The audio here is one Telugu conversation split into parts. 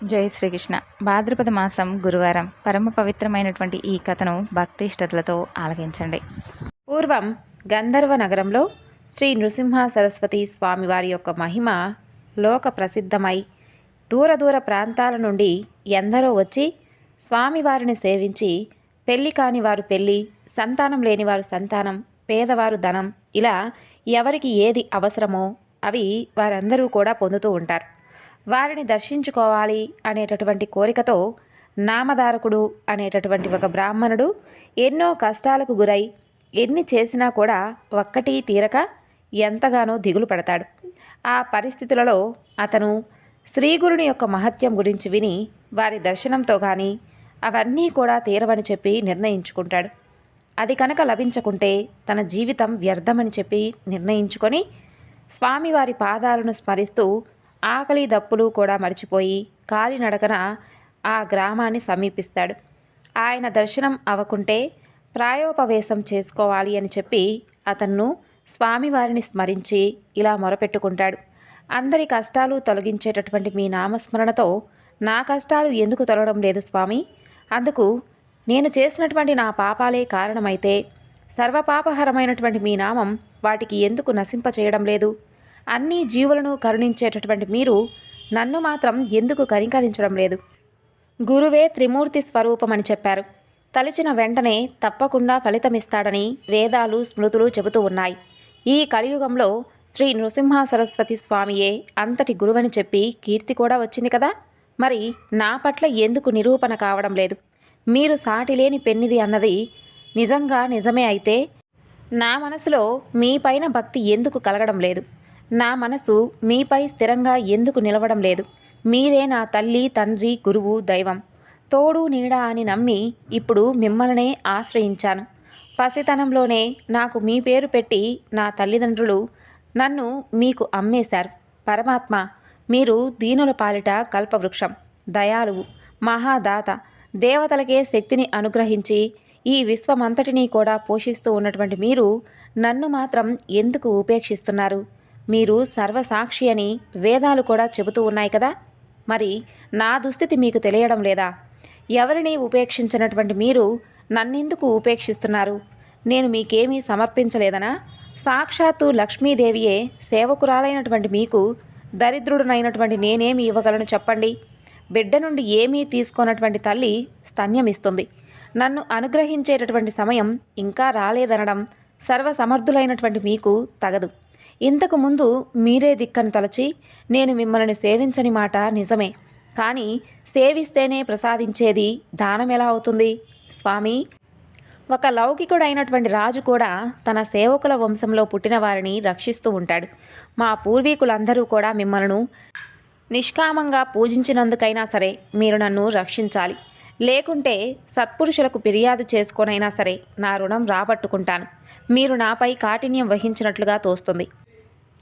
జై శ్రీకృష్ణ. భాద్రపద మాసం గురువారం. పరమ పవిత్రమైనటువంటి ఈ కథను భక్తి శ్రద్ధలతో ఆలకించండి. పూర్వం గంధర్వ నగరంలో శ్రీ నృసింహ సరస్వతి స్వామివారి యొక్క మహిమ లోక ప్రసిద్ధమై దూర దూర ప్రాంతాల నుండి ఎందరో వచ్చి స్వామివారిని సేవించి పెళ్ళి కాని వారు పెళ్ళి సంతానం లేని వారు సంతానం పేదవారు ధనం ఇలా ఎవరికి ఏది అవసరమో అవి వారందరూ కూడా పొందుతూ ఉంటారు. వారిని దర్శించుకోవాలి అనేటటువంటి కోరికతో నామధారకుడు అనేటటువంటి ఒక బ్రాహ్మణుడు ఎన్నో కష్టాలకు గురై ఎన్ని చేసినా కూడా ఒక్కటి తీరక ఎంతగానో దిగులు పడతాడు. ఆ పరిస్థితులలో అతను శ్రీగురుని యొక్క మహత్యం గురించి విని వారి దర్శనంతో కానీ అవన్నీ కూడా తీరవని చెప్పి నిర్ణయించుకుంటాడు. అది కనుక లభించకుంటే తన జీవితం వ్యర్థమని చెప్పి నిర్ణయించుకొని స్వామివారి పాదాలను స్మరిస్తూ ఆకలి దప్పులు కూడా మర్చిపోయి కాలినడకన ఆ గ్రామాన్ని సమీపిస్తాడు. ఆయన దర్శనం అవ్వకుంటే ప్రాయోపవేశం చేసుకోవాలి అని చెప్పి అతన్ను స్వామివారిని స్మరించి ఇలా మొరపెట్టుకుంటాడు. అందరి కష్టాలు తొలగించేటటువంటి మీ నామస్మరణతో నా కష్టాలు ఎందుకు తొలగడం లేదు స్వామి? అందుకు నేను చేసినటువంటి నా పాపాలే కారణమైతే సర్వపాపహరమైనటువంటి మీ నామం వాటికి ఎందుకు నశింపచేయడం లేదు? అన్ని జీవులను కరుణించేటటువంటి మీరు నన్ను మాత్రం ఎందుకు కనికరించడం లేదు? గురువే త్రిమూర్తి స్వరూపమని చెప్పారు. తలిచిన వెంటనే తప్పకుండా ఫలితమిస్తాడని వేదాలు స్మృతులు చెబుతూ ఉన్నాయి. ఈ కలియుగంలో శ్రీ నృసింహ సరస్వతి స్వామియే అంతటి గురువని చెప్పి కీర్తి కూడా వచ్చింది కదా? మరి నా పట్ల ఎందుకు నిరూపణ కావడం లేదు? మీరు సాటిలేని పెన్నిది అన్నది నిజంగా నిజమే అయితే నా మనసులో మీపైన భక్తి ఎందుకు కలగడం లేదు? నా మనసు మీపై స్థిరంగా ఎందుకు నిలవడం లేదు? మీరే నా తల్లి తండ్రి గురువు దైవం. తోడు నీడ అని నమ్మి ఇప్పుడు మిమ్మల్నే ఆశ్రయించాను. పసితనంలోనే నాకు మీ పేరు పెట్టి నా తల్లిదండ్రులు నన్ను మీకు అమ్మేశారు. పరమాత్మ మీరు దీనుల పాలిట కల్పవృక్షం దయాలువు మహాదాత దేవతలకే శక్తిని అనుగ్రహించి ఈ విశ్వమంతటినీ కూడా పోషిస్తూ ఉన్నటువంటి మీరు నన్ను మాత్రం ఎందుకు ఉపేక్షిస్తున్నారు? మీరు సర్వసాక్షి అని వేదాలు కూడా చెబుతూ ఉన్నాయి కదా? మరి నా దుస్థితి మీకు తెలియడం లేదా? ఎవరిని ఉపేక్షించినటువంటి మీరు నన్నెందుకు ఉపేక్షిస్తున్నారు? నేను మీకేమీ సమర్పించలేదనా? సాక్షాత్తు లక్ష్మీదేవియే సేవకురాలైనటువంటి మీకు దరిద్రుడునైనటువంటి నేనేమి ఇవ్వగలను చెప్పండి? బిడ్డ నుండి ఏమీ తీసుకోనటువంటి తల్లి స్తన్యమిస్తుంది. నన్ను అనుగ్రహించేటటువంటి సమయం ఇంకా రాలేదనడం సర్వసమర్థులైనటువంటి మీకు తగదు. ఇంతకు ముందు మీరే దిక్కను తలచి నేను మిమ్మల్ని సేవించని మాట నిజమే. కానీ సేవిస్తేనే ప్రసాదించేది దానం ఎలా అవుతుంది? స్వామి ఒక లౌకికుడైనటువంటి రాజు కూడా తన సేవకుల వంశంలో పుట్టిన వారిని రక్షిస్తూ ఉంటాడు. మా పూర్వీకులందరూ కూడా మిమ్మల్ని నిష్కామంగా పూజించినందుకైనా సరే మీరు నన్ను రక్షించాలి. లేకుంటే సత్పురుషులకు ఫిర్యాదు చేసుకోనైనా సరే నా రుణం రాబట్టుకుంటాను. మీరు నాపై కాఠిన్యం వహించినట్లుగా తోస్తుంది.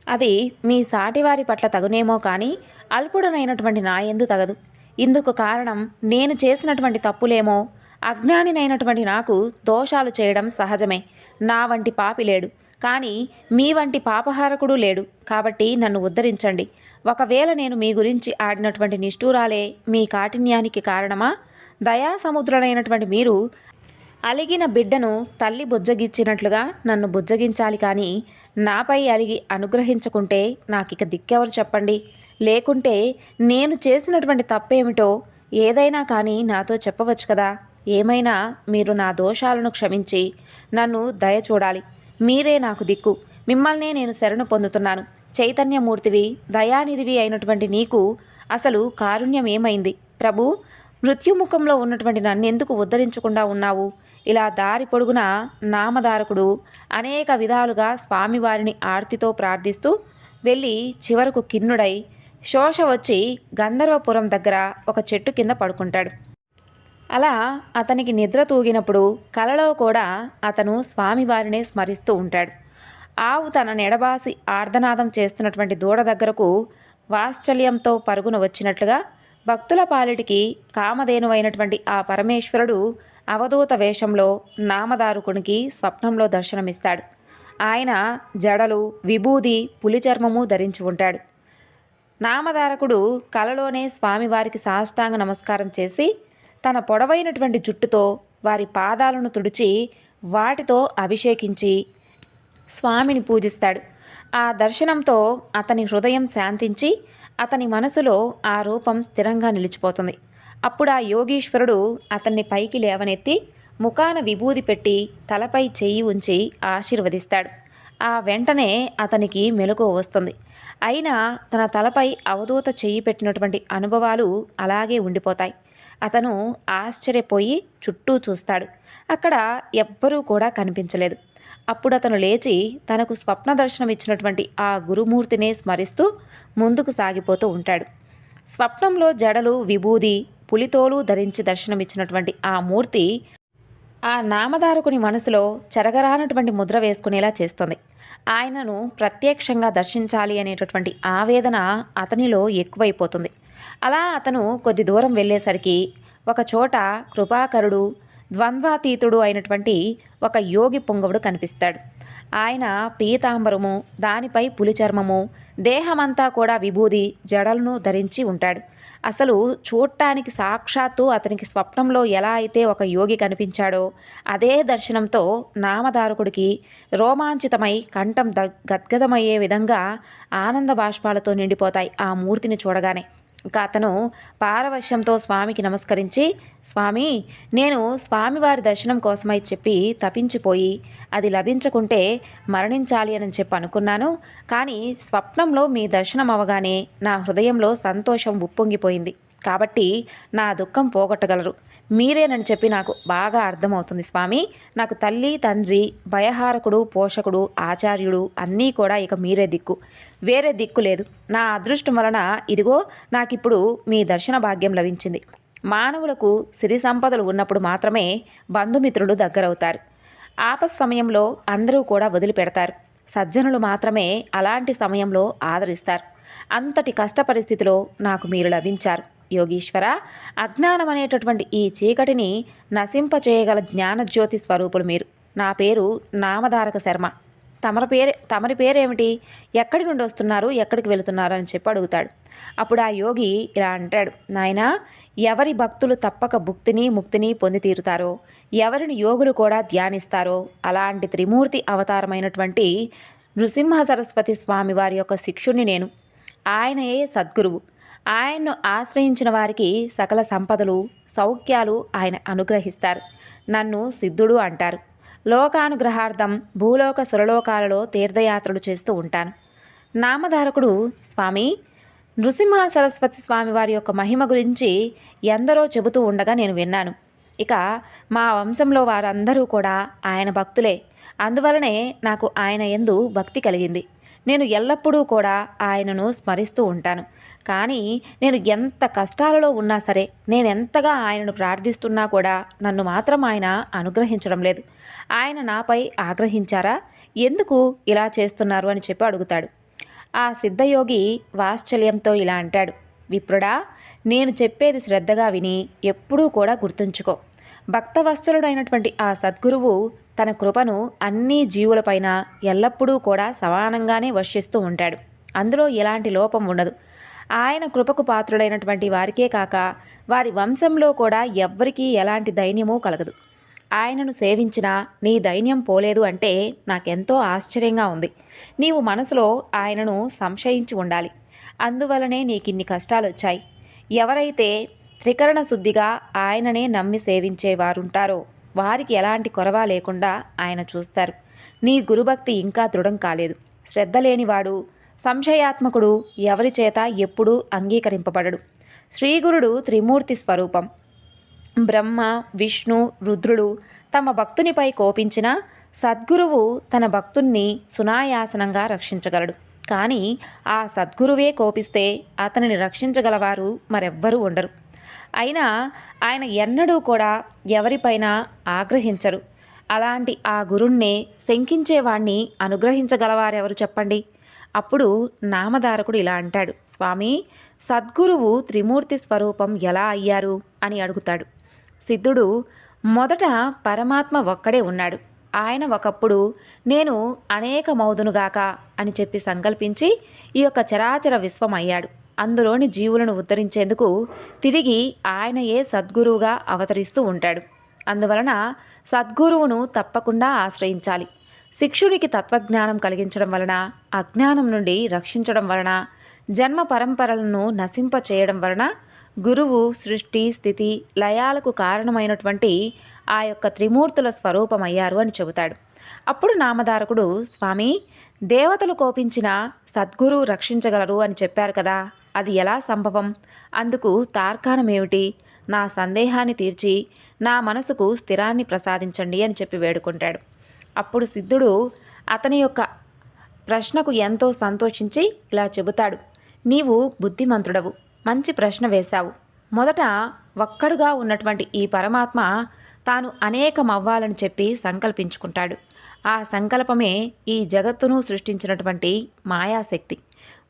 అది మీ సాటివారి పట్ల తగునేమో కానీ అల్పుడనైనటువంటి నా ఎందు తగదు. ఇందుకు కారణం నేను చేసినటువంటి తప్పులేమో అజ్ఞానినైనటువంటి నాకు దోషాలు చేయడం సహజమే. నా వంటి పాపి లేడు కానీ మీ వంటి పాపహారకుడు లేడు కాబట్టి నన్ను ఉద్ధరించండి. ఒకవేళ నేను మీ గురించి ఆడినటువంటి నిష్ఠూరాలే మీ కాఠిన్యానికి కారణమా? దయాసముద్రుడైనటువంటి మీరు అలిగిన బిడ్డను తల్లి బుజ్జగించినట్లుగా నన్ను బుజ్జగించాలి కానీ నాపై అలిగి అనుగ్రహించకుంటే నాకిక దిక్కెవరు చెప్పండి? లేకుంటే నేను చేసినటువంటి తప్పేమిటో ఏదైనా కానీ నాతో చెప్పవచ్చు కదా? ఏమైనా మీరు నా దోషాలను క్షమించి నన్ను దయ చూడాలి. మీరే నాకు దిక్కు. మిమ్మల్నే నేను శరణు పొందుతున్నాను. చైతన్యమూర్తివి దయానిధివి అయినటువంటి నీకు అసలు కారుణ్యం ఏమైంది ప్రభు మృత్యుముఖంలో ఉన్నటువంటి నన్నెందుకు ఉద్ధరించకుండా ఉన్నావు? ఇలా దారి పొడుగున నామధారకుడు అనేక విధాలుగా స్వామివారిని ఆర్తితో ప్రార్థిస్తూ వెళ్ళి చివరకు కిన్నుడై శోష వచ్చి గంధర్వపురం దగ్గర ఒక చెట్టు కింద పడుకుంటాడు. అలా అతనికి నిద్ర తూగినప్పుడు కలలో కూడా అతను స్వామివారినే స్మరిస్తూ ఉంటాడు. ఆవు తన నెడబాసి ఆర్ధనాదం చేస్తున్నటువంటి దూడ దగ్గరకు వాత్సల్యంతో పరుగున వచ్చినట్లుగా భక్తుల పాలిటికి కామధేనువైనటువంటి ఆ పరమేశ్వరుడు అవధూత వేషంలో నామదారుకునికి స్వప్నంలో దర్శనమిస్తాడు. ఆయన జడలు విభూది పులి చర్మము ధరించి ఉంటాడు. నామధారకుడు కలలోనే స్వామివారికి సాష్టాంగ నమస్కారం చేసి తన పొడవైనటువంటి జుట్టుతో వారి పాదాలను తుడిచి వాటితో అభిషేకించి స్వామిని పూజిస్తాడు. ఆ దర్శనంతో అతని హృదయం శాంతించి అతని మనసులో ఆ రూపం స్థిరంగా నిలిచిపోతుంది. అప్పుడు ఆ యోగీశ్వరుడు అతన్ని పైకి లేవనెత్తి ముఖాన విభూది పెట్టి తలపై చెయ్యి ఉంచి ఆశీర్వదిస్తాడు. ఆ వెంటనే అతనికి మెలకువ వస్తుంది. అయినా తన తలపై అవధూత చెయ్యి పెట్టినటువంటి అనుభవాలు అలాగే ఉండిపోతాయి. అతను ఆశ్చర్యపోయి చుట్టూ చూస్తాడు. అక్కడ ఎవ్వరూ కూడా కనిపించలేదు. అప్పుడు అతను లేచి తనకు స్వప్న దర్శనం ఇచ్చినటువంటి ఆ గురుమూర్తినే స్మరిస్తూ ముందుకు సాగిపోతూ ఉంటాడు. స్వప్నంలో జడలు విభూది పులితోలు ధరించి దర్శనమిచ్చినటువంటి ఆ మూర్తి ఆ నామధారకుని మనసులో చెరగరానటువంటి ముద్ర వేసుకునేలా చేస్తుంది. ఆయనను ప్రత్యక్షంగా దర్శించాలి అనేటటువంటి ఆవేదన అతనిలో ఎక్కువైపోతుంది. అలా అతను కొద్ది దూరం వెళ్ళేసరికి ఒక చోట కృపాకరుడు ద్వంద్వాతీతుడు అయినటువంటి ఒక యోగి పొంగవుడు కనిపిస్తాడు. ఆయన పీతాంబరము దానిపై పులి చర్మము దేహమంతా కూడా విభూది జడలను ధరించి ఉంటాడు. అసలు చూడటానికి సాక్షాత్తు అతనికి స్వప్నంలో ఎలా అయితే ఒక యోగి కనిపించాడో అదే దర్శనంతో నామధారకుడికి రోమాంచితమై కంఠం ద గద్గదమయ్యే విధంగా ఆనంద బాష్పాలతో నిండిపోతాయి ఆ మూర్తిని చూడగానే. ఇంకా అతను పారవశ్యంతో స్వామికి నమస్కరించి స్వామి నేను స్వామివారి దర్శనం కోసమై చెప్పి తపించిపోయి అది లభించకుంటే మరణించాలి అని చెప్పి అనుకున్నాను. కానీ స్వప్నంలో మీ దర్శనం అవగానే నా హృదయంలో సంతోషం ఉప్పొంగిపోయింది. కాబట్టి నా దుఃఖం పోగొట్టగలరు. మీరేనని చెప్పి నాకు బాగా అర్థమవుతుంది స్వామి. నాకు తల్లి తండ్రి భయహారకుడు పోషకుడు ఆచార్యుడు అన్నీ కూడా ఇక మీరే దిక్కు. వేరే దిక్కు లేదు. నా అదృష్టం వలన ఇదిగో నాకిప్పుడు మీ దర్శన భాగ్యం లభించింది. మానవులకు సిరి సంపదలు ఉన్నప్పుడు మాత్రమే బంధుమిత్రులు దగ్గరవుతారు. ఆపస్ సమయంలో అందరూ కూడా వదిలిపెడతారు. సజ్జనులు మాత్రమే అలాంటి సమయంలో ఆదరిస్తారు. అంతటి కష్ట పరిస్థితిలో నాకు మీరు లభించారు. యోగీశ్వర అజ్ఞానం అనేటటువంటి ఈ చీకటిని నశింపచేయగల జ్ఞానజ్యోతి స్వరూపులు మీరు. నా పేరు నామధారక శర్మ. తమరి పేరు తమరి పేరేమిటి? ఎక్కడి నుండి వస్తున్నారు? ఎక్కడికి వెళుతున్నారు? అని చెప్పి అడుగుతాడు. అప్పుడు ఆ యోగి ఇలా అంటాడు నాయన ఎవరి భక్తులు తప్పక భుక్తిని ముక్తిని పొంది తీరుతారో? ఎవరిని యోగులు కూడా ధ్యానిస్తారో? అలాంటి త్రిమూర్తి అవతారమైనటువంటి నృసింహ సరస్వతి స్వామి వారి యొక్క శిక్షుణ్ణి నేను. ఆయనయే సద్గురువు? ఆయన్ను ఆశ్రయించిన వారికి సకల సంపదలు సౌఖ్యాలు ఆయన అనుగ్రహిస్తారు. నన్ను సిద్ధుడు అంటారు. లోకానుగ్రహార్థం భూలోక సురలోకాలలో తీర్థయాత్రలు చేస్తూ ఉంటాను. నామధారకుడు స్వామి నృసింహ సరస్వతి స్వామి వారి యొక్క మహిమ గురించి ఎందరో చెబుతూ ఉండగా నేను విన్నాను. ఇక మా వంశంలో వారందరూ కూడా ఆయన భక్తులే. అందువలనే నాకు ఆయన ఎందు భక్తి కలిగింది. నేను ఎల్లప్పుడూ కూడా ఆయనను స్మరిస్తూ ఉంటాను. కానీ నేను ఎంత కష్టాలలో ఉన్నా సరే నేను ఎంతగా ఆయనను ప్రార్థిస్తున్నా కూడా నన్ను మాత్రం ఆయన అనుగ్రహించడం లేదు. ఆయన నాపై ఆగ్రహించారా? ఎందుకు ఇలా చేస్తున్నారు అని చెప్పి అడుగుతాడు. ఆ సిద్ధయోగి వాత్సల్యంతో ఇలా అంటాడు. విప్రుడా నేను చెప్పేది శ్రద్ధగా విని ఎప్పుడూ కూడా గుర్తుంచుకో. భక్తవత్సలుడైనటువంటి ఆ సద్గురువు తన కృపను అన్ని జీవులపైన ఎల్లప్పుడూ కూడా సమానంగానే వర్షిస్తూ ఉంటాడు. అందులో ఎలాంటి లోపం ఉండదు. ఆయన కృపకు పాత్రుడైనటువంటి వారికే కాక వారి వంశంలో కూడా ఎవ్వరికీ ఎలాంటి దైన్యమూ కలగదు. ఆయనను సేవించినా నీ దైన్యం పోలేదు అంటే నాకెంతో ఆశ్చర్యంగా ఉంది. నీవు మనసులో ఆయనను సంశయించి ఉండాలి. అందువలనే నీకిన్ని కష్టాలు వచ్చాయి ఎవరైతే త్రికరణ శుద్ధిగా ఆయననే నమ్మి సేవించేవారుంటారో వారికి ఎలాంటి కొరవ లేకుండా ఆయన చూస్తారు. నీ గురుభక్తి ఇంకా దృఢం కాలేదు. శ్రద్ధ లేనివాడు సంశయాత్మకుడు ఎవరి చేత ఎప్పుడూ అంగీకరింపబడడు. శ్రీగురుడు త్రిమూర్తి స్వరూపం. బ్రహ్మ విష్ణు రుద్రుడు తమ భక్తునిపై కోపించిన సద్గురువు తన భక్తుణ్ణి సునాయాసనంగా రక్షించగలడు. కానీ ఆ సద్గురువే కోపిస్తే అతనిని రక్షించగలవారు మరెవ్వరూ ఉండరు. అయినా ఆయన ఎన్నడూ కూడా ఎవరిపైన ఆగ్రహించరు. అలాంటి ఆ గురుణ్ణే శంకించేవాణ్ణి అనుగ్రహించగలవారెవరు చెప్పండి? అప్పుడు నామధారకుడు ఇలా అంటాడు స్వామి సద్గురువు త్రిమూర్తి స్వరూపం ఎలా అయ్యారు? అని అడుగుతాడు. సిద్ధుడు మొదట పరమాత్మ ఒక్కడే ఉన్నాడు. ఆయన ఒకప్పుడు నేను అనేక మౌదునుగాక అని చెప్పి సంకల్పించి ఈ యొక్క చరాచర విశ్వం అయ్యాడు. అందులోని జీవులను ఉద్ధరించేందుకు తిరిగి ఆయనయే సద్గురువుగా అవతరిస్తూ ఉంటాడు. అందువలన సద్గురువును తప్పకుండా ఆశ్రయించాలి. శిక్షుడికి తత్వజ్ఞానం కలిగించడం వలన అజ్ఞానం నుండి రక్షించడం వలన జన్మ పరంపరలను నశింప చేయడం వలన గురువు సృష్టి స్థితి లయాలకు కారణమైనటువంటి ఆ యొక్క త్రిమూర్తుల స్వరూపమయ్యారు అని చెబుతాడు. అప్పుడు నామధారకుడు స్వామి దేవతలు కోపించిన సద్గురు రక్షించగలరు అని చెప్పారు కదా అది ఎలా సంభవం? అందుకు తార్కాణమేమిటి? నా సందేహాన్ని తీర్చి నా మనసుకు స్థిరాన్ని ప్రసాదించండి అని చెప్పి వేడుకుంటాడు. అప్పుడు సిద్ధుడు అతని యొక్క ప్రశ్నకు ఎంతో సంతోషించి ఇలా చెబుతాడు. నీవు బుద్ధిమంతుడవు మంచి ప్రశ్న వేశావు. మొదట ఒక్కడుగా ఉన్నటువంటి ఈ పరమాత్మ తాను అనేకమవ్వాలని చెప్పి సంకల్పించుకుంటాడు. ఆ సంకల్పమే ఈ జగత్తును సృష్టించినటువంటి మాయాశక్తి.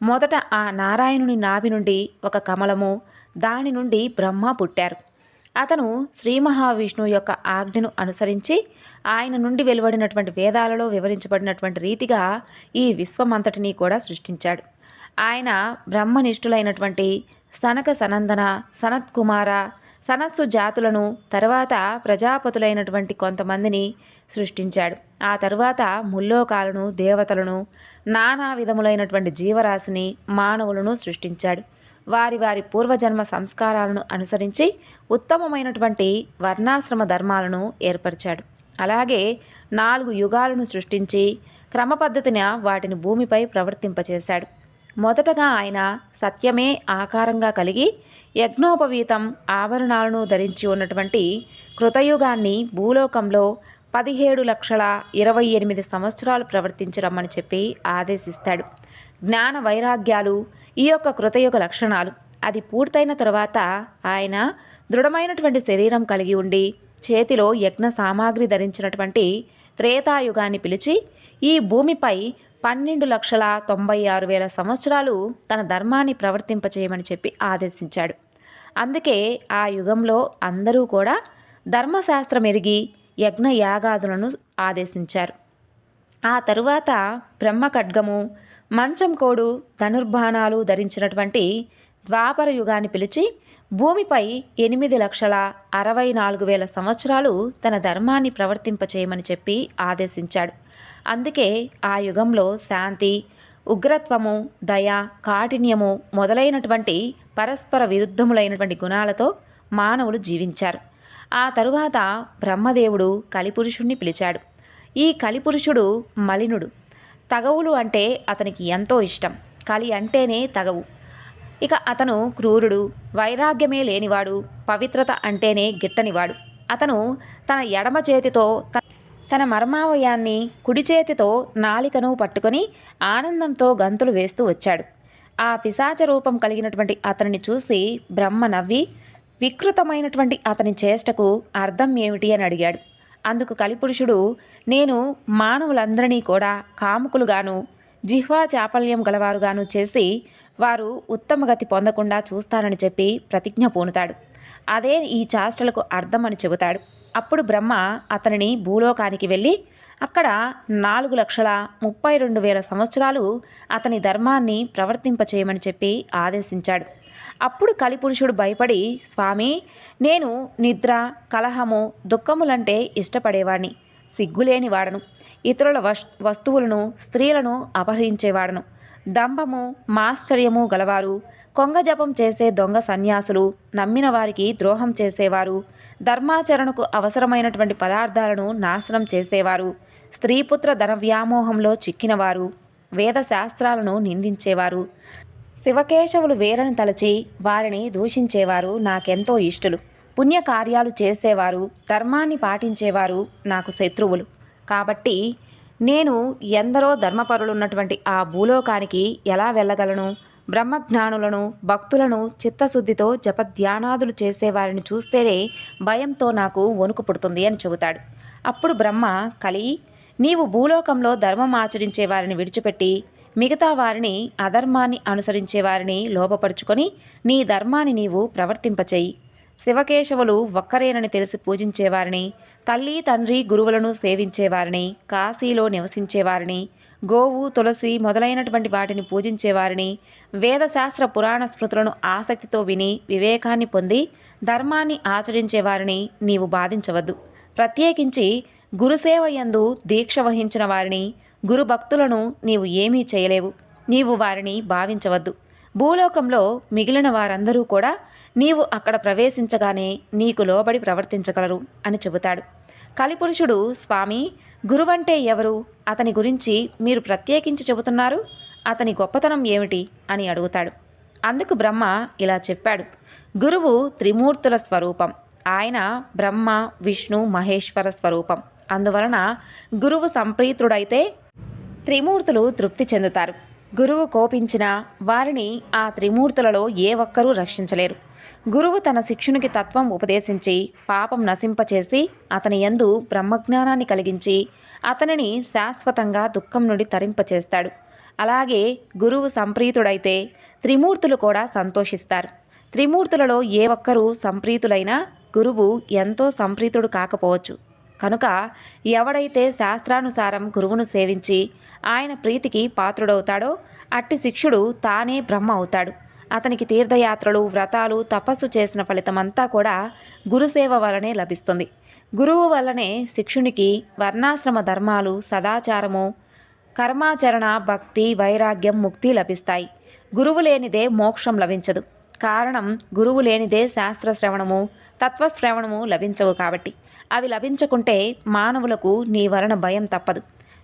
మొదట ఆ నారాయణుని నాభి నుండి ఒక కమలము దాని నుండి బ్రహ్మ పుట్టారు. అతను శ్రీ మహావిష్ణువు యొక్క ఆజ్ఞను అనుసరించి ఆయన నుండి వెలువడినటువంటి వేదాలలో వివరించబడినటువంటి రీతిగా ఈ విశ్వమంతటినీ కూడా సృష్టించాడు. ఆయన బ్రహ్మనిష్ఠులైనటువంటి సనక సనందన సనత్ కుమార సనత్సు జాతులను తర్వాత ప్రజాపతులైనటువంటి కొంతమందిని సృష్టించాడు. ఆ తరువాత ముల్లోకాలను దేవతలను నానా విధములైనటువంటి జీవరాశిని మానవులను సృష్టించాడు. వారి వారి పూర్వజన్మ సంస్కారాలను అనుసరించి ఉత్తమమైనటువంటి వర్ణాశ్రమ ధర్మాలను ఏర్పరిచాడు. అలాగే నాలుగు యుగాలను సృష్టించి క్రమపద్ధతిన వాటిని భూమిపై ప్రవర్తింపచేశాడు. మొదటగా ఆయన సత్యమే ఆకారంగా కలిగి యజ్ఞోపవీతం ఆభరణాలను ధరించి ఉన్నటువంటి కృతయుగాన్ని భూలోకంలో పదిహేడు లక్షల ఇరవై ఎనిమిది సంవత్సరాలు ప్రవర్తించరమ్మని చెప్పి ఆదేశిస్తాడు. జ్ఞాన వైరాగ్యాలు ఈ యొక్క కృతయుగ లక్షణాలు. అది పూర్తయిన తర్వాత ఆయన దృఢమైనటువంటి శరీరం కలిగి ఉండి చేతిలో యజ్ఞ సామాగ్రి ధరించినటువంటి త్రేతాయుగాన్ని పిలిచి ఈ భూమిపై పన్నెండు లక్షల తొంభై ఆరు వేల సంవత్సరాలు తన ధర్మాన్ని ప్రవర్తింపచేయమని చెప్పి ఆదేశించాడు. అందుకే ఆ యుగంలో అందరూ కూడా ధర్మశాస్త్రం ఎరిగి యజ్ఞ యాగాదులను ఆదేశించారు. ఆ తరువాత బ్రహ్మ ఖడ్గము మంచం కోడు ధనుర్బాణాలు ధరించినటువంటి ద్వాపర యుగాన్ని పిలిచి భూమిపై ఎనిమిది లక్షల అరవై నాలుగు వేల సంవత్సరాలు తన ధర్మాన్ని ప్రవర్తింపచేయమని చెప్పి ఆదేశించాడు. అందుకే ఆ యుగంలో శాంతి ఉగ్రత్వము దయ కాఠిన్యము మొదలైనటువంటి పరస్పర విరుద్ధములైనటువంటి గుణాలతో మానవులు జీవించారు. ఆ తరువాత బ్రహ్మదేవుడు కలిపురుషుణ్ణి పిలిచాడు. ఈ కలిపురుషుడు మలినుడు. తగవులు అంటే అతనికి ఎంతో ఇష్టం. కలి అంటేనే తగవు. ఇక అతను క్రూరుడు వైరాగ్యమే లేనివాడు పవిత్రత అంటేనే గిట్టనివాడు. అతను తన ఎడమ చేతితో తన మర్మావయాన్ని కుడి చేతితో నాలికను పట్టుకొని ఆనందంతో గంతులు వేస్తూ వచ్చాడు. ఆ పిశాచ రూపం కలిగినటువంటి అతనిని చూసి బ్రహ్మ నవ్వి వికృతమైనటువంటి అతని చేష్టకు అర్థం ఏమిటి అని అడిగాడు. అందుకు కలిపురుషుడు నేను మానవులందరినీ కూడా కాముకులుగాను జిహ్వా చాపల్యం గలవారుగాను చేసి వారు ఉత్తమ గతి పొందకుండా చూస్తానని చెప్పి ప్రతిజ్ఞ పూనుతాడు. అదే ఈ చాష్టలకు అర్థం అని చెబుతాడు. అప్పుడు బ్రహ్మ అతనిని భూలోకానికి వెళ్ళి అక్కడ నాలుగు లక్షల ముప్పై రెండు వేల సంవత్సరాలు అతని ధర్మాన్ని ప్రవర్తింపచేయమని చెప్పి ఆదేశించాడు. అప్పుడు కలిపురుషుడు భయపడి స్వామి నేను నిద్ర కలహము దుఃఖములంటే ఇష్టపడేవాడిని సిగ్గులేని వాడను. ఇతరుల వస్ వస్తువులను స్త్రీలను అపహరించేవాడను. దంభము మాశ్చర్యము గలవారు కొంగ జపం చేసే దొంగ సన్యాసులు నమ్మిన వారికి ద్రోహం చేసేవారు ధర్మాచరణకు అవసరమైనటువంటి పదార్థాలను నాశనం చేసేవారు స్త్రీపుత్ర ధన వ్యామోహంలో చిక్కినవారు వేద శాస్త్రాలను నిందించేవారు. శివకేశవులు వేరని తలచి వారిని దూషించేవారు నాకెంతో ఇష్టలు. పుణ్యకార్యాలు చేసేవారు ధర్మాన్ని పాటించేవారు నాకు శత్రువులు. కాబట్టి నేను ఎందరో ధర్మపరులున్నటువంటి ఆ భూలోకానికి ఎలా వెళ్ళగలను? బ్రహ్మజ్ఞానులను భక్తులను చిత్తశుద్ధితో జపధ్యానాదులు చేసేవారిని చూస్తేనే భయంతో నాకు వణుకు పుడుతుంది అని చెబుతాడు. అప్పుడు బ్రహ్మ కలి నీవు భూలోకంలో ధర్మం ఆచరించే వారిని విడిచిపెట్టి మిగతా వారిని అధర్మాన్ని అనుసరించే వారిని లోపపరుచుకొని నీ ధర్మాన్ని నీవు ప్రవర్తింపచేయి. శివకేశవులు ఒక్కరేనని తెలిసి పూజించేవారిని తల్లి తండ్రి గురువులను సేవించేవారిని కాశీలో నివసించేవారిని గోవు తులసి మొదలైనటువంటి వాటిని పూజించేవారిని వేదశాస్త్ర పురాణ స్మృతులను ఆసక్తితో విని వివేకాన్ని పొంది ధర్మాన్ని ఆచరించేవారిని నీవు బాధించవద్దు. ప్రత్యేకించి గురుసేవ యందు దీక్ష వహించిన వారిని గురు భక్తులను నీవు ఏమీ చేయలేవు. నీవు వారిని భావించవద్దు. భూలోకంలో మిగిలిన వారందరూ కూడా నీవు అక్కడ ప్రవేశించగానే నీకు లోబడి ప్రవర్తించగలరు అని చెబుతాడు. కలిపురుషుడు స్వామి గురువంటే ఎవరు? అతని గురించి మీరు ప్రత్యేకించి చెబుతున్నారు? అతని గొప్పతనం ఏమిటి? అని అడుగుతాడు. అందుకు బ్రహ్మ ఇలా చెప్పాడు. గురువు త్రిమూర్తుల స్వరూపం. ఆయన బ్రహ్మ విష్ణు మహేశ్వర స్వరూపం. అందువలన గురువు సంప్రీతుడైతే త్రిమూర్తులు తృప్తి చెందుతారు. గురువు కోపించిన వారిని ఆ త్రిమూర్తులలో ఏ ఒక్కరూ రక్షించలేరు. గురువు తన శిక్షునికి తత్వం ఉపదేశించి పాపం నశింపచేసి అతని యందు బ్రహ్మజ్ఞానాన్ని కలిగించి అతనిని శాశ్వతంగా దుఃఖం నుండి తరింపచేస్తాడు. అలాగే గురువు సంప్రీతుడైతే త్రిమూర్తులు కూడా సంతోషిస్తారు. త్రిమూర్తులలో ఏ ఒక్కరూ సంప్రీతులైనా గురువు ఎంతో సంప్రీతుడు కాకపోవచ్చు. కనుక ఎవడైతే శాస్త్రానుసారం గురువును సేవించి ఆయన ప్రీతికి పాత్రుడవుతాడో అట్టి శిష్యుడు తానే బ్రహ్మ అవుతాడు. అతనికి తీర్థయాత్రలు వ్రతాలు తపస్సు చేసిన ఫలితమంతా కూడా గురుసేవ వలనే లభిస్తుంది. గురువు వల్లనే శిక్షునికి వర్ణాశ్రమ ధర్మాలు సదాచారము కర్మాచరణ భక్తి వైరాగ్యం ముక్తి లభిస్తాయి. గురువు లేనిదే మోక్షం లభించదు. కారణం గురువు లేనిదే శాస్త్రశ్రవణము తత్వశ్రవణము లభించవు కాబట్టి. అవి లభించకుంటే మానవులకు నీ వలన భయం తప్పదు.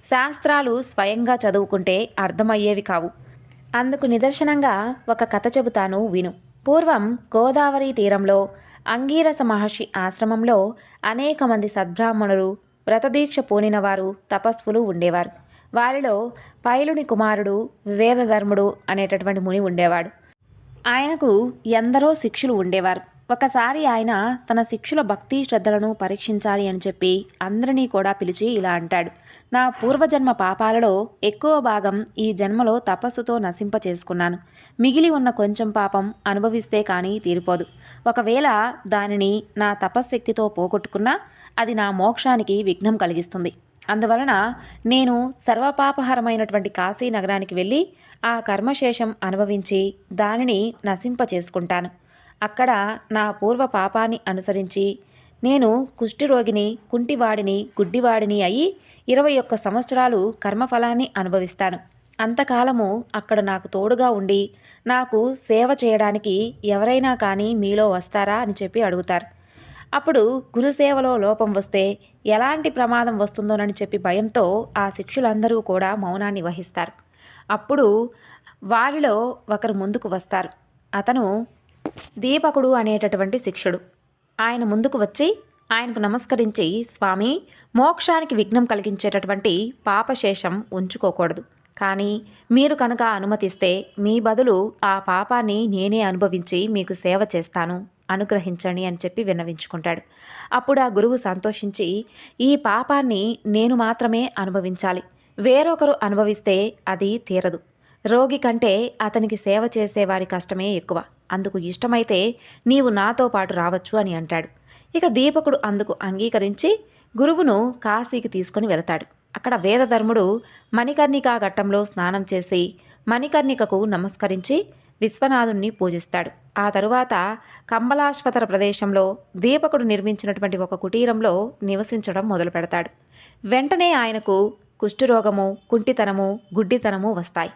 శాస్త్రాలు స్వయంగా చదువుకుంటే అర్థమయ్యేవి కావు. అందుకు నిదర్శనంగా ఒక కథ చెబుతాను విను. పూర్వం గోదావరి తీరంలో అంగీరస మహర్షి ఆశ్రమంలో అనేక మంది సద్బ్రాహ్మణులు వ్రతదీక్ష పూనిన వారు తపస్సులు ఉండేవారు. వారిలో పైలుని కుమారుడు వేదధర్ముడు అనేటటువంటి ముని ఉండేవాడు. ఆయనకు ఎందరో శిక్షులు ఉండేవారు. ఒకసారి ఆయన తన శిక్షుల భక్తి శ్రద్ధలను పరీక్షించాలి అని చెప్పి అందరినీ కూడా పిలిచి ఇలా అంటాడు. నా పూర్వజన్మ పాపాలలో ఎక్కువ భాగం ఈ జన్మలో తపస్సుతో నశింప చేసుకున్నాను మిగిలి ఉన్న కొంచెం పాపం అనుభవిస్తే కానీ తీరిపోదు. ఒకవేళ దానిని నా తపశ్శక్తితో పోగొట్టుకున్నా అది నా మోక్షానికి విఘ్నం కలిగిస్తుంది. అందువలన నేను సర్వపాపహరమైనటువంటి కాశీ నగరానికి వెళ్ళి ఆ కర్మశేషం అనుభవించి దానిని నశింప చేసుకుంటాను అక్కడ నా పూర్వ పాపాన్ని అనుసరించి నేను కుష్ఠిరోగిని కుంటివాడిని గుడ్డివాడిని అయి ఇరవై ఒక్క సంవత్సరాలు కర్మఫలాన్ని అనుభవిస్తాను. అంతకాలము అక్కడ నాకు తోడుగా ఉండి నాకు సేవ చేయడానికి ఎవరైనా కానీ మీలో వస్తారా అని చెప్పి అడుగుతారు. అప్పుడు గురుసేవలో లోపం వస్తే ఎలాంటి ప్రమాదం వస్తుందోనని చెప్పి భయంతో ఆ శిక్షులందరూ కూడా మౌనాన్ని వహిస్తారు. అప్పుడు వారిలో ఒకరు ముందుకు వస్తారు. అతను దీపకుడు అనేటటువంటి శిక్షుడు. ఆయన ముందుకు వచ్చి ఆయనకు నమస్కరించి స్వామి మోక్షానికి విఘ్నం కలిగించేటటువంటి పాపశేషం ఉంచుకోకూడదు. కానీ మీరు కనుక అనుమతిస్తే మీ బదులు ఆ పాపాన్ని నేనే అనుభవించి మీకు సేవ చేస్తాను. అనుగ్రహించండి అని చెప్పి విన్నవించుకుంటాడు. అప్పుడు ఆ గురువు సంతోషించి ఈ పాపాన్ని నేను మాత్రమే అనుభవించాలి. వేరొకరు అనుభవిస్తే అది తీరదు. రోగి కంటే అతనికి సేవ చేసేవారి కష్టమే ఎక్కువ. అందుకు ఇష్టమైతే నీవు నాతో పాటు రావచ్చు అని అంటాడు. ఇక దీపకుడు అందుకు అంగీకరించి గురువును కాశీకి తీసుకుని వెళతాడు. అక్కడ వేదధర్ముడు మణికర్ణికా ఘట్టంలో స్నానం చేసి మణికర్ణికకు నమస్కరించి విశ్వనాథుణ్ణి పూజిస్తాడు. ఆ తరువాత కంబలాశ్వతర ప్రదేశంలో దీపకుడు నిర్మించినటువంటి ఒక కుటీరంలో నివసించడం మొదలు పెడతాడు వెంటనే ఆయనకు కుష్ఠరోగము కుంటితనము గుడ్డితనము వస్తాయి.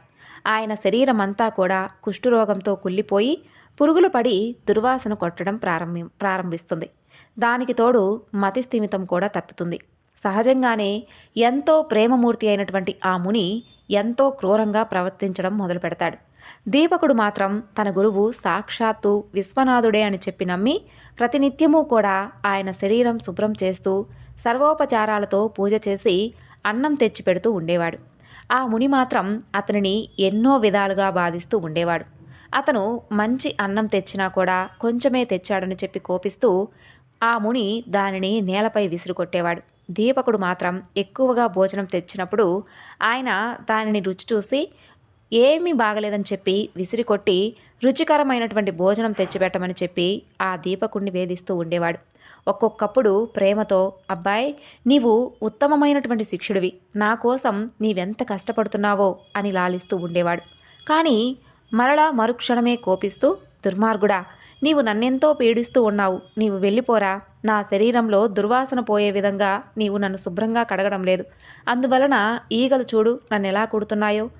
ఆయన శరీరమంతా కూడా కుష్ఠరోగంతో కుళ్ళిపోయి పురుగులు పడి దుర్వాసన కొట్టడం ప్రారంభి ప్రారంభిస్తుంది. దానికి తోడు మతిస్థిమితం కూడా తప్పుతుంది. సహజంగానే ఎంతో ప్రేమమూర్తి అయినటువంటి ఆ ముని ఎంతో క్రూరంగా ప్రవర్తించడం మొదలు పెడతాడు దీపకుడు మాత్రం తన గురువు సాక్షాత్తు విశ్వనాథుడే అని చెప్పి నమ్మి ప్రతినిత్యము కూడా ఆయన శరీరం శుభ్రం చేస్తూ సర్వోపచారాలతో పూజ చేసి అన్నం తెచ్చిపెడుతూ ఉండేవాడు. ఆ ముని మాత్రం అతనిని ఎన్నో విధాలుగా బాధిస్తూ ఉండేవాడు. అతను మంచి అన్నం తెచ్చినా కూడా కొంచెమే తెచ్చాడని చెప్పి కోపిస్తూ ఆ ముని దానిని నేలపై విసిరుకొట్టేవాడు. దీపకుడు మాత్రం ఎక్కువగా భోజనం తెచ్చినప్పుడు ఆయన దానిని రుచి చూసి ఏమీ బాగలేదని చెప్పి విసిరికొట్టి రుచికరమైనటువంటి భోజనం తెచ్చిపెట్టమని చెప్పి ఆ దీపకుణ్ణి వేధిస్తూ ఉండేవాడు. ఒక్కొక్కప్పుడు ప్రేమతో అబ్బాయి నీవు ఉత్తమమైనటువంటి శిక్షుడివి. నా కోసం నీవెంత కష్టపడుతున్నావో అని లాలిస్తూ ఉండేవాడు. కానీ మరలా మరుక్షణమే కోపిస్తూ దుర్మార్గుడా నీవు నన్నెంతో పీడిస్తూ ఉన్నావు. నీవు వెళ్ళిపోరా. నా శరీరంలో దుర్వాసన పోయే విధంగా నీవు నన్ను శుభ్రంగా కడగడం లేదు. అందువలన ఈగలు చూడు నన్ను ఎలా కుడుతున్నాయో.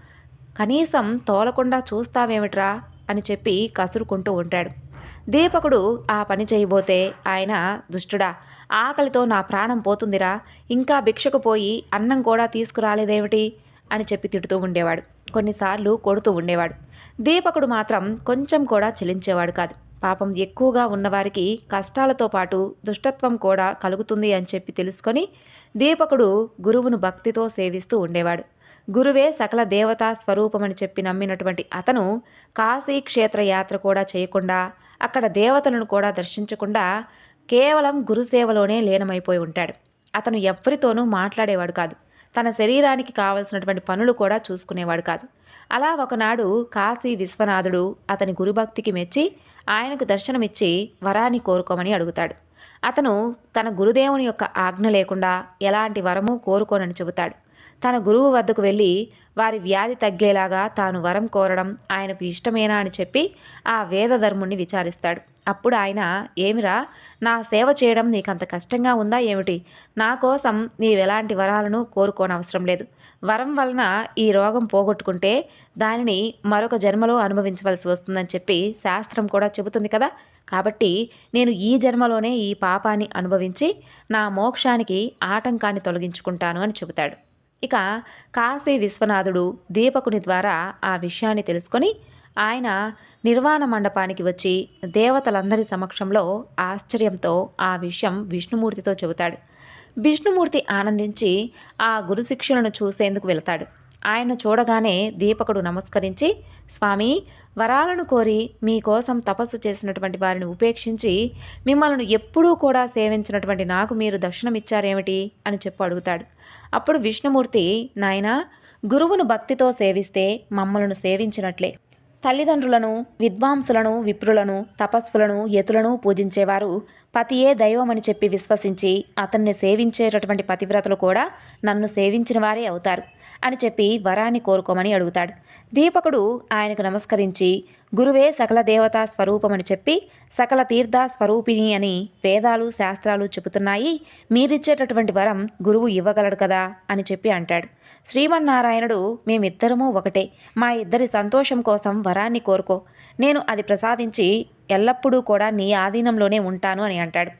కనీసం తోలకుండా చూస్తావేమిట్రా? అని చెప్పి కసురుకుంటూ ఉంటాడు. దీపకుడు ఆ పని చేయబోతే ఆయన దుష్టుడా. ఆకలితో నా ప్రాణం పోతుందిరా. ఇంకా భిక్షకు పోయి అన్నం కూడా తీసుకురాలేదేమిటి? అని చెప్పి తిడుతూ ఉండేవాడు. కొన్నిసార్లు కొడుతూ ఉండేవాడు. దీపకుడు మాత్రం కొంచెం కూడా చెలించేవాడు కాదు. పాపం ఎక్కువగా ఉన్నవారికి కష్టాలతో పాటు దుష్టత్వం కూడా కలుగుతుంది అని చెప్పి తెలుసుకొని దీపకుడు గురువును భక్తితో సేవిస్తూ ఉండేవాడు. గురువే సకల దేవతా స్వరూపమని చెప్పి నమ్మినటువంటి అతను కాశీ క్షేత్ర యాత్ర కూడా చేయకుండా అక్కడ దేవతలను కూడా దర్శించకుండా కేవలం గురుసేవలోనే లీనమైపోయి ఉంటాడు. అతను ఎవ్వరితోనూ మాట్లాడేవాడు కాదు. తన శరీరానికి కావలసినటువంటి పనులు కూడా చూసుకునేవాడు కాదు. అలా ఒకనాడు కాశీ విశ్వనాథుడు అతని గురుభక్తికి మెచ్చి ఆయనకు దర్శనమిచ్చి వరాన్ని కోరుకోమని అడుగుతాడు. అతను తన గురుదేవుని యొక్క ఆజ్ఞ లేకుండా ఎలాంటి వరము కోరుకోనని చెబుతాడు. తన గురువు వద్దకు వెళ్ళి వారి వ్యాధి తగ్గేలాగా తాను వరం కోరడం ఆయనకు ఇష్టమేనా అని చెప్పి ఆ వేదధర్ముణ్ణి విచారిస్తాడు. అప్పుడు ఆయన ఏమిరా నా సేవ చేయడం నీకంత కష్టంగా ఉందా ఏమిటి? నా కోసం నీవెలాంటి వరాలను కోరుకోనవసరం లేదు. వరం వలన ఈ రోగం పోగొట్టుకుంటే దానిని మరొక జన్మలో అనుభవించవలసి వస్తుందని చెప్పి శాస్త్రం కూడా చెబుతుంది కదా! కాబట్టి నేను ఈ జన్మలోనే ఈ పాపాన్ని అనుభవించి నా మోక్షానికి ఆటంకాన్ని తొలగించుకుంటాను అని చెబుతాడు. ఇక కాశీ విశ్వనాథుడు దీపకుని ద్వారా ఆ విషయాన్ని తెలుసుకొని ఆయన నిర్వాణ మండపానికి వచ్చి దేవతలందరి సమక్షంలో ఆశ్చర్యంతో ఆ విషయం విష్ణుమూర్తితో చెబుతాడు. విష్ణుమూర్తి ఆనందించి ఆ గురుశిక్షులను చూసేందుకు వెళతాడు. ఆయన చూడగానే దీపకుడు నమస్కరించి స్వామి వరాలను కోరి మీకోసం తపస్సు చేసినటువంటి వారిని ఉపేక్షించి మిమ్మల్ని ఎప్పుడూ కూడా సేవించినటువంటి నాకు మీరు దర్శనమిచ్చారేమిటి అని చెప్పు అడుగుతాడు. అప్పుడు విష్ణుమూర్తి నాయన గురువును భక్తితో సేవిస్తే మమ్మలను సేవించినట్లే. తల్లిదండ్రులను విద్వాంసులను విప్రులను తపస్సులను యతులను పూజించేవారు పతియే దైవమని చెప్పి విశ్వసించి అతన్ని సేవించేటటువంటి పతివ్రతలు కూడా నన్ను సేవించిన వారే అవుతారు. అని చెప్పి వరాన్ని కోరుకోమని అడుగుతాడు. దీపకుడు ఆయనకు నమస్కరించి గురువే సకల దేవతా స్వరూపమని చెప్పి సకల తీర్థ స్వరూపిణి అని వేదాలు శాస్త్రాలు చెబుతున్నాయి. మీరిచ్చేటటువంటి వరం గురువు ఇవ్వగలడు కదా అని చెప్పి అంటాడు. శ్రీమన్నారాయణుడు మేమిద్దరము ఒకటే. మా ఇద్దరి సంతోషం కోసం వరాన్ని కోరుకో. నేను అది ప్రసాదించి ఎల్లప్పుడూ కూడా నీ ఆధీనంలోనే ఉంటాను అని అంటాడు.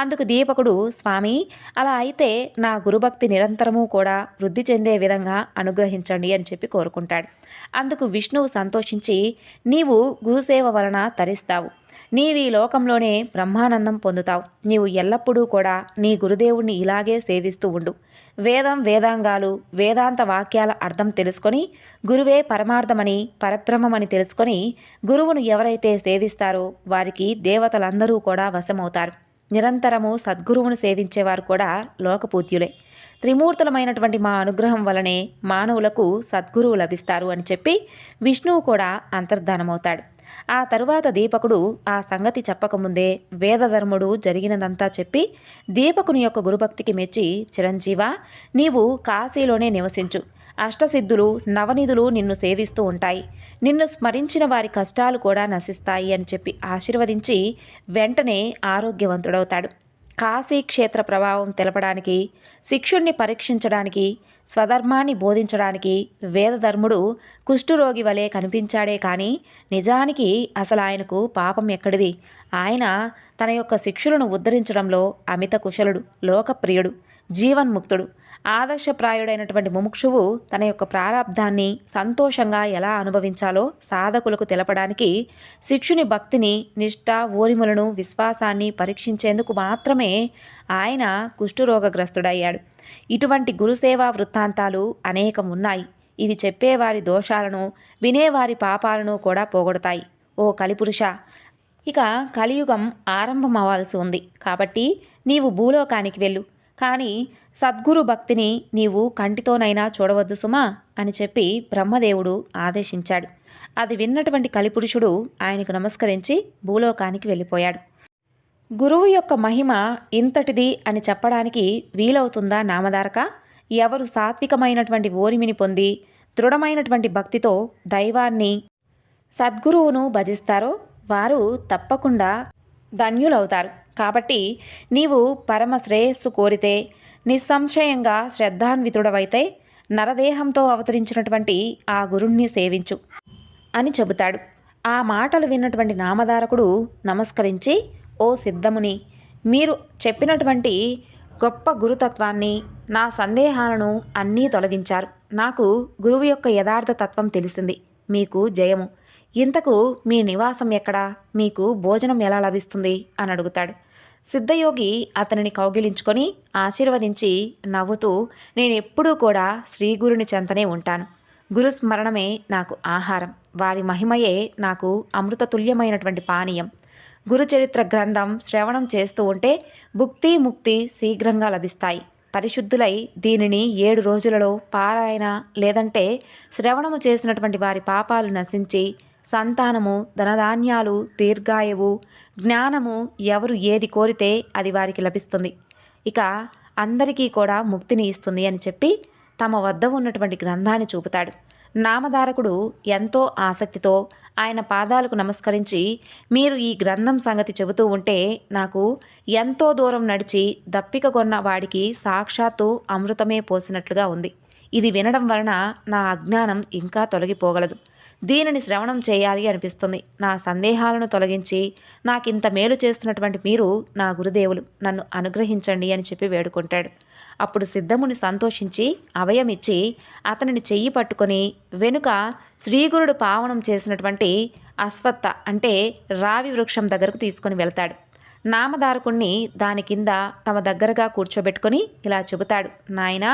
అందుకు దీపకుడు స్వామి అలా అయితే నా గురుభక్తి నిరంతరము కూడా వృద్ధి చెందే విధంగా అనుగ్రహించండి అని చెప్పి కోరుకుంటాడు. అందుకు విష్ణువు సంతోషించి నీవు గురుసేవ వలన తరిస్తావు. నీవు ఈ లోకంలోనే బ్రహ్మానందం పొందుతావు. నీవు ఎల్లప్పుడూ కూడా నీ గురుదేవుణ్ణి ఇలాగే సేవిస్తూ ఉండు. వేదం వేదాంగాలు వేదాంత వాక్యాల అర్థం తెలుసుకొని గురువే పరమార్థమని పరబ్రహ్మమని తెలుసుకొని గురువును ఎవరైతే సేవిస్తారో వారికి దేవతలందరూ కూడా వశమవుతారు. నిరంతరము సద్గురువును సేవించేవారు కూడా లోకపూజ్యులే. త్రిమూర్తులమైనటువంటి మా అనుగ్రహం వలనే మానవులకు సద్గురువు లభిస్తారు అని చెప్పి విష్ణువు కూడా అంతర్ధానమవుతాడు. ఆ తరువాత దీపకుడు ఆ సంగతి చెప్పకముందే వేదధర్ముడు జరిగినదంతా చెప్పి దీపకుని యొక్క గురుభక్తికి మెచ్చి చిరంజీవ నీవు కాశీలోనే నివసించు. అష్టసిద్ధులు నవనిధులు నిన్ను సేవిస్తూ ఉంటాయి. నిన్ను స్మరించిన వారి కష్టాలు కూడా నశిస్తాయి అని చెప్పి ఆశీర్వదించి వెంటనే ఆరోగ్యవంతుడవుతాడు. కాశీ క్షేత్ర ప్రభావం తెలపడానికి శిక్షుణ్ణి పరీక్షించడానికి స్వధర్మాన్ని బోధించడానికి వేదధర్ముడు కుష్ఠురోగి వలె కనిపించాడే కానీ నిజానికి అసలు ఆయనకు పాపం ఎక్కడిది? ఆయన తన యొక్క శిక్షులను ఉద్ధరించడంలో అమిత కుశలుడు లోకప్రియుడు జీవన్ముక్తుడు. ఆదర్శప్రాయుడైనటువంటి ముముక్షువు తన యొక్క ప్రారంధాన్ని సంతోషంగా ఎలా అనుభవించాలో సాధకులకు తెలపడానికి శిక్షుని భక్తిని నిష్ఠ ఓరిములను విశ్వాసాన్ని పరీక్షించేందుకు మాత్రమే ఆయన కుష్ఠురోగగ్రస్తుడయ్యాడు. ఇటువంటి గురుసేవా వృత్తాంతాలు అనేకం ఉన్నాయి ఇవి చెప్పేవారి దోషాలను వినేవారి పాపాలను కూడా పోగొడతాయి. ఓ కలిపురుష ఇక కలియుగం ఆరంభం అవ్వాల్సి ఉంది. కాబట్టి నీవు భూలోకానికి వెళ్ళు. కానీ సద్గురు భక్తిని నీవు కంటితోనైనా చూడవద్దు సుమా అని చెప్పి బ్రహ్మదేవుడు ఆదేశించాడు. అది విన్నటువంటి కలిపురుషుడు ఆయనకు నమస్కరించి భూలోకానికి వెళ్ళిపోయాడు. గురువు యొక్క మహిమ ఇంతటిది అని చెప్పడానికి వీలవుతుందా నామధారక ఎవరు సాత్వికమైనటువంటి ఓరిమిని పొంది దృఢమైనటువంటి భక్తితో దైవాన్ని సద్గురువును భజిస్తారో వారు తప్పకుండా ధన్యులవుతారు. కాబట్టి నీవు పరమ శ్రేయస్సు కోరితే నిస్సంశయంగా శ్రద్ధాన్వితుడవైతే నరదేహంతో అవతరించినటువంటి ఆ గురుణ్ణి సేవించు అని చెబుతాడు. ఆ మాటలు విన్నటువంటి నామధారకుడు నమస్కరించి ఓ సిద్ధముని మీరు చెప్పినటువంటి గొప్ప గురుతత్వాన్ని నా సందేహాలను అన్నీ తొలగించారు. నాకు గురువు యొక్క యథార్థ తత్వం తెలిసింది. మీకు జయము. ఇంతకు మీ నివాసం ఎక్కడా? మీకు భోజనం ఎలా లభిస్తుంది? అని అడుగుతాడు. సిద్ధయోగి అతనిని కౌగిలించుకొని ఆశీర్వదించి నవ్వుతూ నేను ఎప్పుడూ కూడా శ్రీగురుని చెంతనే ఉంటాను. గురు స్మరణమే నాకు ఆహారం. వారి మహిమయే నాకు అమృతతుల్యమైనటువంటి పానీయం. గురుచరిత్ర గ్రంథం శ్రవణం చేస్తూ ఉంటే భుక్తి ముక్తి శీఘ్రంగా లభిస్తాయి. పరిశుద్ధులై దీనిని ఏడు రోజులలో పారాయణ లేదంటే శ్రవణము చేసినటువంటి వారి పాపాలు నశించి సంతానము ధనధాన్యాలు దీర్ఘాయువు జ్ఞానము ఎవరు ఏది కోరితే అది వారికి లభిస్తుంది. ఇక అందరికీ కూడా ముక్తిని ఇస్తుంది అని చెప్పి తమ వద్ద ఉన్నటువంటి గ్రంథాన్ని చూపుతాడు. నామధారకుడు ఎంతో ఆసక్తితో ఆయన పాదాలకు నమస్కరించి మీరు ఈ గ్రంథం సంగతి చెబుతూ ఉంటే నాకు ఎంతో దూరం నడిచి దప్పిక కొన్న వాడికి సాక్షాత్తు అమృతమే పోసినట్లుగా ఉంది. ఇది వినడం వలన నా అజ్ఞానం ఇంకా తొలగిపోగలదు. దీనిని శ్రవణం చేయాలి అనిపిస్తుంది. నా సందేహాలను తొలగించి నాకింత మేలు చేస్తున్నటువంటి మీరు నా గురుదేవులు నన్ను అనుగ్రహించండి అని చెప్పి వేడుకుంటాడు. అప్పుడు సిద్ధముని సంతోషించి అభయమిచ్చి అతనిని చెయ్యి పట్టుకొని వెనుక శ్రీగురుడు పావనం చేసినటువంటి అశ్వత్థ అంటే రావి వృక్షం దగ్గరకు తీసుకొని వెళ్తాడు. నామధారకుణ్ణి దాని కింద తమ దగ్గరగా కూర్చోబెట్టుకొని ఇలా చెబుతాడు. నాయనా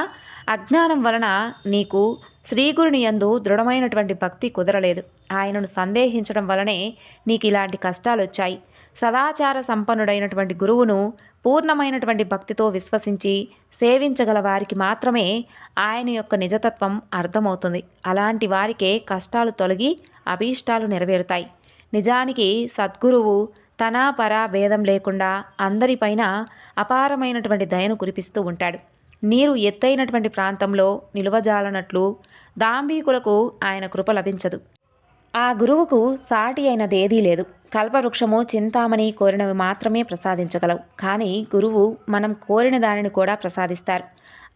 అజ్ఞానం వలన నీకు శ్రీగురుని యందు దృఢమైనటువంటి భక్తి కుదరలేదు. ఆయనను సందేహించడం వలనే నీకు ఇలాంటి కష్టాలు వచ్చాయి సదాచార సంపన్నుడైనటువంటి గురువును పూర్ణమైనటువంటి భక్తితో విశ్వసించి సేవించగల వారికి మాత్రమే ఆయన యొక్క నిజతత్వం అర్థమవుతుంది. అలాంటి వారికే కష్టాలు తొలగి అభీష్టాలు నెరవేరుతాయి. నిజానికి సద్గురువు తన పర భేదం లేకుండా అందరిపైన అపారమైనటువంటి దయను కురిపిస్తూ ఉంటాడు. నీరు ఎత్తైనటువంటి ప్రాంతంలో నిలువజాలనట్లు దాంబీకులకు ఆయన కృప లభించదు. ఆ గురువుకు సాటి అయినదేదీ లేదు. కల్పవృక్షము చింతామణి కోరినవి మాత్రమే ప్రసాదించగలవు. కానీ గురువు మనం కోరిన దానిని కూడా ప్రసాదిస్తారు.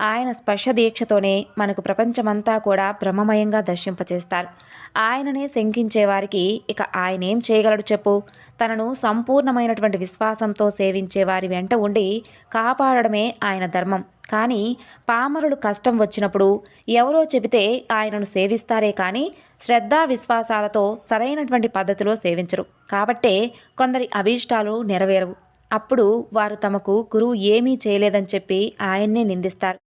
ఆయన స్పర్శ దీక్షతోనే మనకు ప్రపంచమంతా కూడా బ్రహ్మమయంగా దర్శింపచేస్తారు. ఆయననే శంకించేవారికి ఇక ఆయనేం చేయగలడు చెప్పు? తనను సంపూర్ణమైనటువంటి విశ్వాసంతో సేవించే వారి వెంట ఉండి కాపాడడమే ఆయన ధర్మం. కానీ పామరులు కష్టం వచ్చినప్పుడు ఎవరో చెబితే ఆయనను సేవిస్తారే కానీ శ్రద్ధా విశ్వాసాలతో సరైనటువంటి పద్ధతిలో సేవించరు. కాబట్టే కొందరి అభీష్టాలు నెరవేరవు. అప్పుడు వారు తమకు గురువు ఏమీ చేయలేదని చెప్పి ఆయన్నే నిందిస్తారు.